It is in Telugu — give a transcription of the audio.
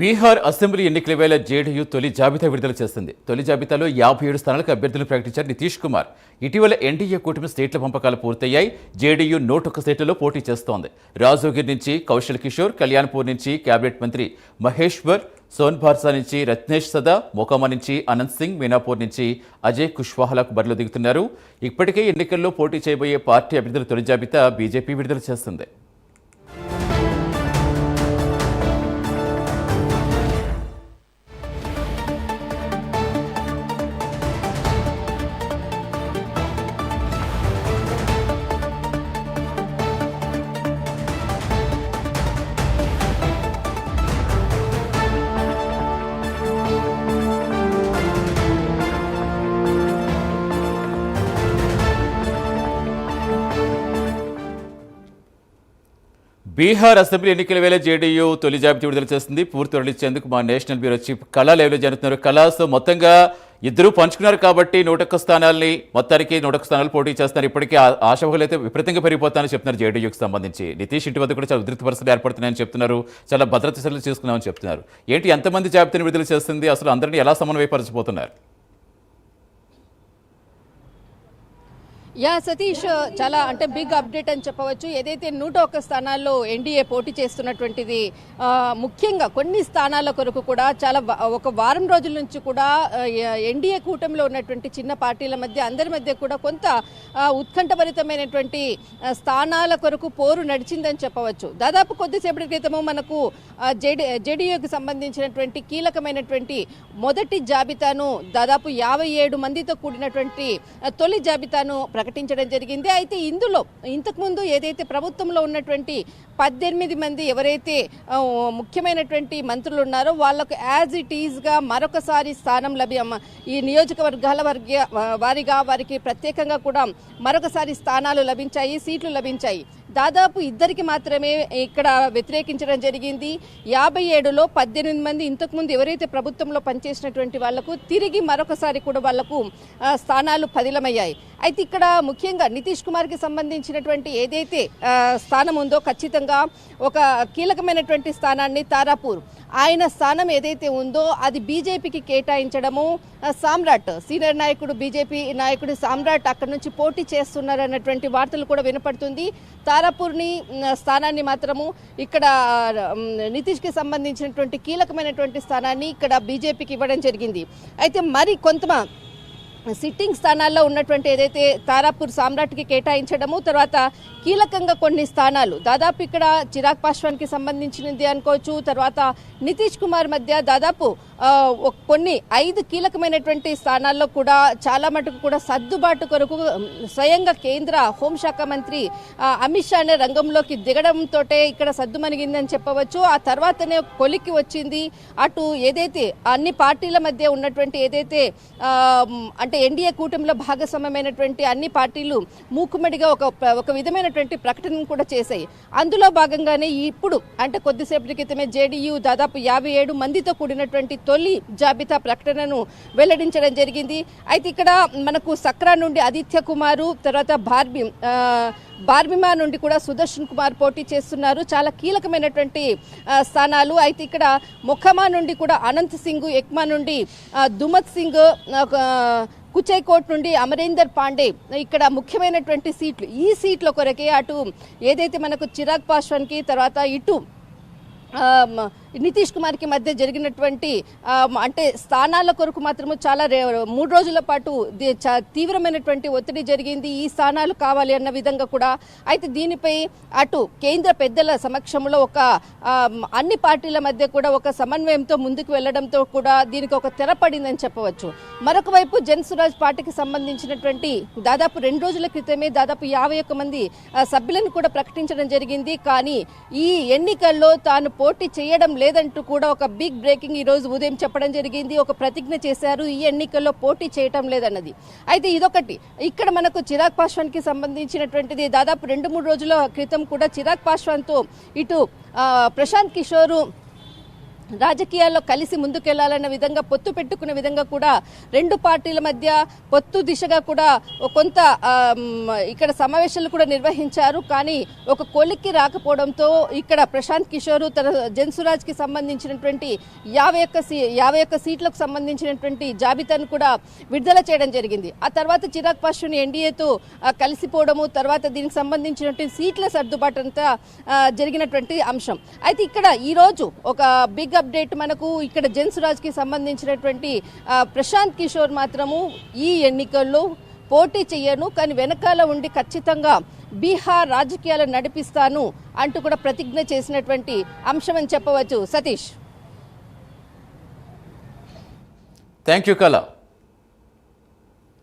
బీహార్ అసెంబ్లీ ఎన్నికల వేళ జేడీయూ తొలి జాబితా విడుదల చేసింది తొలి జాబితాలో యాభై ఏడు స్థానాలకు అభ్యర్థులు ప్రకటించారు నితీష్ కుమార్. ఇటీవల ఎన్డీఏ కూటమి స్టేట్ల పంపకాలు పూర్తయ్యాయి. జేడీయూ నూట ఒక్క సీట్లలో పోటీ చేస్తోంది. రాజోగిర్ నుంచి కౌశల్ కిషోర్ కళ్యాణ్పూర్ నుంచి కేబినెట్ మంత్రి మహేశ్వర్ సోన్భార్సా నుంచి రత్నేష్ సదా మొకామా నుంచి అనంత్ సింగ్ మీనాపూర్ నుంచి అజయ్ కుష్వాహాలకు బరిలో దిగుతున్నారు. ఇప్పటికే ఎన్నికల్లో పోటీ చేయబోయే పార్టీ అభ్యర్థుల తొలి జాబితా బీజేపీ విడుదల చేస్తుంది. బీహార్ అసెంబ్లీ ఎన్నికల వేళ జేడీయూ తొలి జాబితా విడుదల చేస్తుంది. పూర్తి వివరించేందుకు మా నేషనల్ బ్యూరో చీఫ్ కళా లైవ్లో జరుగుతున్నారు కళాసో మొత్తంగా ఇద్దరు పంచుకున్నారు కాబట్టి నూటొక్క స్థానాల్ని మొత్తానికి నూటొక్క స్థానాలు పోటీ చేస్తున్నారు. ఇప్పటికీ ఆ- అయితే విపరీతంగా పెరిగిపోతానని చెప్తున్నారు జేడీయూకి సంబంధించి. నితీష్ ఇంటి వద్ద కూడా చాలా ఉధృత పరిస్థితులు ఏర్పడుతున్నాయని చెప్తున్నారు. చాలా భద్రత చర్యలు చేసుకున్నామని చెప్తున్నారు. ఏంటి ఎంతమంది జాబితాను విడుదల చేస్తుంది? అసలు అందరినీ ఎలా సమన్వయపరచబోతున్నారు? యా సతీష్ చాలా అంటే బిగ్ అప్డేట్ అని చెప్పవచ్చు. ఏదైతే నూట ఒక్క స్థానాల్లో ఎన్డీఏ పోటీ చేస్తున్నటువంటిది ముఖ్యంగా కొన్ని స్థానాల కొరకు కూడా చాలా ఒక వారం రోజుల నుంచి కూడా ఎన్డీఏ కూటమిలో ఉన్నటువంటి చిన్న పార్టీల మధ్య అందరి మధ్య కూడా కొంత ఉత్కంఠభరితమైనటువంటి స్థానాల కొరకు పోరు నడిచిందని చెప్పవచ్చు. దాదాపు కొద్దిసేపటి క్రితము మనకు జెడి జేడీయూకి సంబంధించినటువంటి కీలకమైనటువంటి మొదటి జాబితాను దాదాపు యాభై ఏడు మందితో కూడినటువంటి తొలి జాబితాను ప్రకటించడం జరిగింది. అయితే ఇందులో ఇంతకుముందు ఏదైతే ప్రభుత్వంలో ఉన్నటువంటి పద్దెనిమిది మంది ఎవరైతే ముఖ్యమైనటువంటి మంత్రులు ఉన్నారో వాళ్ళకు యాజ్ ఇట్ ఈజ్గా మరొకసారి స్థానం లభ్య. ఈ నియోజకవర్గాల వర్గ వారిగా వారికి ప్రత్యేకంగా కూడా మరొకసారి స్థానాలు లభించాయి సీట్లు లభించాయి. దాదాపు ఇద్దరికి మాత్రమే ఇక్కడ వ్యతిరేకించడం జరిగింది. యాభై ఏడులో పద్దెనిమిది మంది ఇంతకుముందు ఎవరైతే ప్రభుత్వంలో పనిచేసినటువంటి వాళ్ళకు తిరిగి మరొకసారి కూడా వాళ్ళకు స్థానాలు పదిలమయ్యాయి. అయితే ఇక్కడ ముఖ్యంగా నితీష్ కుమార్కి సంబంధించినటువంటి ఏదైతే స్థానం ఉందో ఖచ్చితంగా ఒక కీలకమైనటువంటి స్థానాన్ని తారాపూర్. ఆయన స్థానం ఏదైతే ఉందో అది బీజేపీకి కేటాయించడము సామ్రాట్ సీనియర్ నాయకుడు బీజేపీ నాయకుడు సామ్రాట్ అక్కడి నుంచి పోటీ చేస్తున్నారన్నటువంటి వార్తలు కూడా వినపడుతుంది. తారాపూర్ని స్థానాన్ని మాత్రము ఇక్కడ నితీష్ నితీష్కి సంబంధించినటువంటి కీలకమైనటువంటి స్థానాన్ని ఇక్కడ బీజేపీకి ఇవ్వడం జరిగింది. అయితే మరి కొంత సిట్టింగ్ స్థానాల్లో ఉన్నటువంటి ఏదైతే తారాపూర్ సామ్రాట్కి కేటాయించడము తర్వాత కీలకంగా కొన్ని స్థానాలు. దాదాపు ఇక్కడ చిరాగ్ పాస్వాన్కి సంబంధించినది అనుకోవచ్చు. తర్వాత నితీష్ కుమార్ మధ్య దాదాపు కొన్ని ఐదు కీలకమైనటువంటి స్థానాల్లో కూడా చాలా మటుకు కూడా సర్దుబాటు కొరకు స్వయంగా కేంద్ర హోంశాఖ మంత్రి అమిత్ అమిత్ షానే రంగంలోకి దిగడంతో ఇక్కడ సద్దుమణిగిందని చెప్పవచ్చు. ఆ తర్వాతనే కొలిక్కి వచ్చింది. అటు ఏదైతే అన్ని పార్టీల మధ్య ఉన్నటువంటి ఏదైతే అంటే ఎన్డీఏ కూటమిలో భాగస్వామ్యమైనటువంటి అన్ని పార్టీలు మూకుమ్మడిగా ఒక ఒక విధమైనటువంటి ప్రకటనను కూడా చేశాయి. అందులో భాగంగానే ఇప్పుడు అంటే కొద్దిసేపటి క్రితమే జేడీయూ దాదాపు యాభై ఏడు మందితో కూడినటువంటి తొలి జాబితా ప్రకటనను వెల్లడించడం జరిగింది. అయితే ఇక్కడ మనకు సక్రా నుండి ఆదిత్య కుమారు తర్వాత బార్బి బార్బిమా నుండి కూడా సుదర్శన్ కుమార్ పోటీ చేస్తున్నారు. చాలా కీలకమైనటువంటి స్థానాలు. అయితే ఇక్కడ మొఖమా నుండి కూడా అనంత్ సింగ్ ఎక్మా నుండి దుమత్ సింగ్ కుచైకోట్ నుండి అమరేందర్ పాండే ఇక్కడ ముఖ్యమైనటువంటి సీట్లు. ఈ సీట్ల కొరకే అటు ఏదైతే మనకు చిరాగ్ పాస్వాన్కి తర్వాత ఇటు నితీష్ కుమార్కి మధ్య జరిగినటువంటి అంటే స్థానాల కొరకు మాత్రము చాలా రే- మూడు రోజుల పాటు తీవ్రమైనటువంటి ఒత్తిడి జరిగింది. ఈ స్థానాలు కావాలి అన్న విధంగా కూడా అయితే దీనిపై అటు కేంద్ర పెద్దల సమక్షంలో ఒక అన్ని పార్టీల మధ్య కూడా ఒక సమన్వయంతో ముందుకు వెళ్ళడంతో కూడా దీనికి ఒక తెర పడిందని చెప్పవచ్చు. మరొక వైపు జన్ స్వరాజ్ పార్టీకి సంబంధించినటువంటి దాదాపు రెండు రోజుల క్రితమే దాదాపు యాభై ఒక్క మంది సభ్యులను కూడా ప్రకటించడం జరిగింది. కానీ ఈ ఎన్నికల్లో తాను పోటీ చేయడం లేదంటూ కూడా ఒక బిగ్ బ్రేకింగ్ ఈ రోజు ఉదయం చెప్పడం జరిగింది. ఒక ప్రతిజ్ఞ చేశారు. ఈ ఎన్నికల్లో పోటీ చేయటం లేదన్నది. అయితే ఇదొకటి. ఇక్కడ మనకు చిరాగ్ పాస్వాన్కి సంబంధించినటువంటిది దాదాపు రెండు మూడు రోజుల క్రితం కూడా చిరాగ్ పాస్వాన్తో ఇటు ప్రశాంత్ కిషోర్ రాజకీయాల్లో కలిసి ముందుకెళ్ళాలన్న విధంగా పొత్తు పెట్టుకునే విధంగా కూడా రెండు పార్టీల మధ్య పొత్తు దిశగా కూడా కొంత ఇక్కడ సమావేశాలు కూడా నిర్వహించారు. కానీ ఒక కొలిక్కి రాకపోవడంతో ఇక్కడ ప్రశాంత్ కిషోర్ తన జన్సురాజ్కి సంబంధించినటువంటి యాభై ఒక్క సీ యాభై ఒక్క సీట్లకు సంబంధించినటువంటి జాబితాను కూడా విడుదల చేయడం జరిగింది. ఆ తర్వాత చిరాగ్ పాషుని ఎన్డీఏతో కలిసిపోవడము తర్వాత దీనికి సంబంధించినటువంటి సీట్ల సర్దుబాటు అంతా జరిగినటువంటి అంశం. అయితే ఇక్కడ ఈరోజు ఒక బిగ్ అప్డేట్ మనకు ఇక్కడ జన్సురాజ్కి సంబంధించినటువంటి ప్రశాంత్ కిషోర్ మాత్రము ఈ ఎన్నికల్లో పోటీ చేయను కానీ వెనకాల ఉండి ఖచ్చితంగా బీహార్ రాజకీయాలు నడిపిస్తాను అంటూ కూడా ప్రతిజ్ఞ చేసినటువంటి అంశం అని చెప్పవచ్చు. సతీష్. థ్యాంక్ యూ కళ